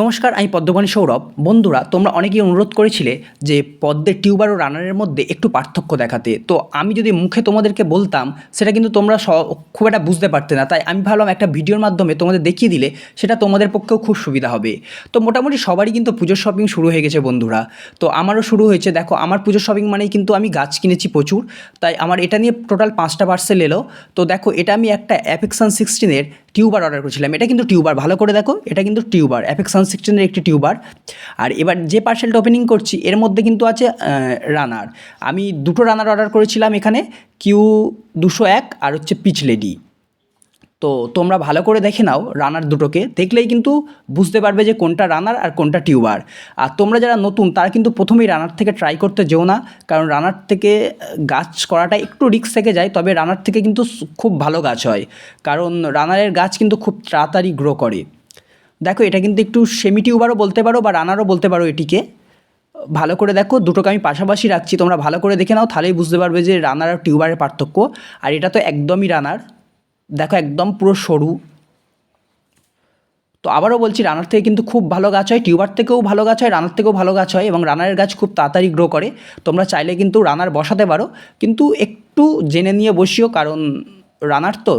নমস্কার, আমি পদ্মবাণী সৌরভ। বন্ধুরা, তোমরা অনেকেই অনুরোধ করেছিলে যে পদ্মের টিউবার ও রানারের মধ্যে একটু পার্থক্য দেখাতে। তো আমি যদি মুখে তোমাদেরকে বলতাম, সেটা কিন্তু তোমরা খুব একটা বুঝতে পারতে না। তাই আমি ভাবলাম একটা ভিডিওর মাধ্যমে তোমাদের দেখিয়ে দিলে সেটা তোমাদের পক্ষেও খুব সুবিধা হবে। তো মোটামুটি সবারই কিন্তু পুজোর শপিং শুরু হয়ে গেছে বন্ধুরা। তো আমারও শুরু হয়েছে। দেখো, আমার পুজোর শপিং মানেই কিন্তু আমি গাছ কিনেছি প্রচুর। তাই আমার এটা নিয়ে টোটাল পাঁচটা পার্সেল এলো। তো দেখো, এটা আমি একটা অ্যাপেক্সান সিক্সটিনের টিউবার অর্ডার করেছিলাম। এটা কিন্তু টিউবার, ভালো করে দেখো, এটা কিন্তু টিউবার অ্যাপেক্সান সিক্সটিনের একটি টিউবার। আর এবার যে পার্সেলটা ওপেনিং করছি, এর মধ্যে কিন্তু আছে রানার আমি দুটো রানার অর্ডার করেছিলাম এখানে কিউ দুশো এক আর হচ্ছে পিচ লেডি তো তোমরা ভালো করে দেখে নাও রানার দুটোকে। দেখলেই কিন্তু বুঝতে পারবে যে কোনটা রানার আর কোনটা টিউবার। আর তোমরা যারা নতুন, তারা কিন্তু প্রথমেই রানার থেকে ট্রাই করতে যেও না। কারণ রানার থেকে গাছ করাটা একটু রিস্ক থেকে যায়, তবে রানার থেকে কিন্তু খুব ভালো গাছ হয়। কারণ রানারের গাছ কিন্তু খুব তাড়াতাড়ি গ্রো করে। দেখো, এটা কিন্তু একটু সেমি টিউবারও বলতে পারো বা রানারও বলতে পারো এটিকে। ভালো করে দেখো, দুটোকে আমি পাশাপাশি রাখছি। তোমরা ভালো করে দেখে নাও, তাহলেই বুঝতে পারবে যে রানার আর টিউবারের পার্থক্য। আর এটা তো একদমই রানার। দেখো একদম পুরো সরু। তো আবারও বলছি, রানার থেকে কিন্তু খুব ভালো গাছ হয়, টিউবার থেকেও ভালো গাছ হয়, রানার থেকেও ভালো গাছ হয় এবং রানারের গাছ খুব তাড়াতাড়ি গ্রো করে। তোমরা চাইলে কিন্তু রানার বসাতে পারো, কিন্তু একটু জেনে নিয়ে বসিও, কারণ রানার তো